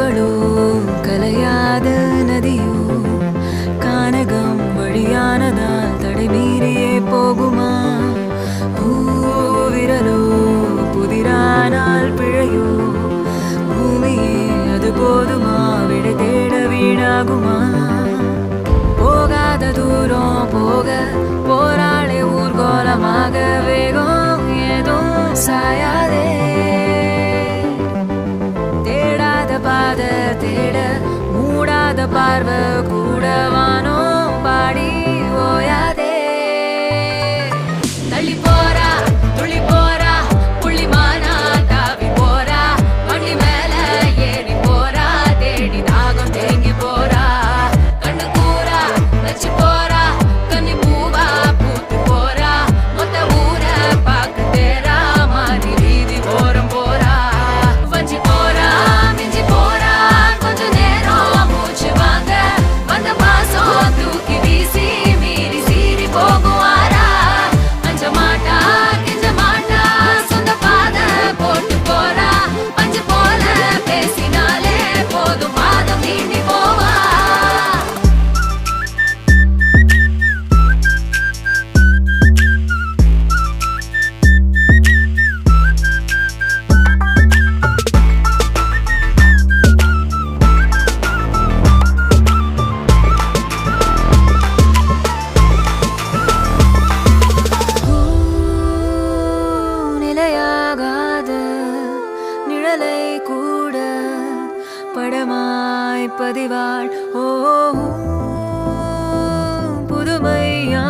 கனவுகளோ கலையாத நதியோ கானகம் வழியானதால் தடை மீறியே போகுமா? விரலோ புதிரானால் பிழையோ பூமியே அது போதுமா? விடை தேட வீணாகுமா? பார்வை கூடவானோ கடலை கூட படமாய் பதிவாள். ஓ புதுமையா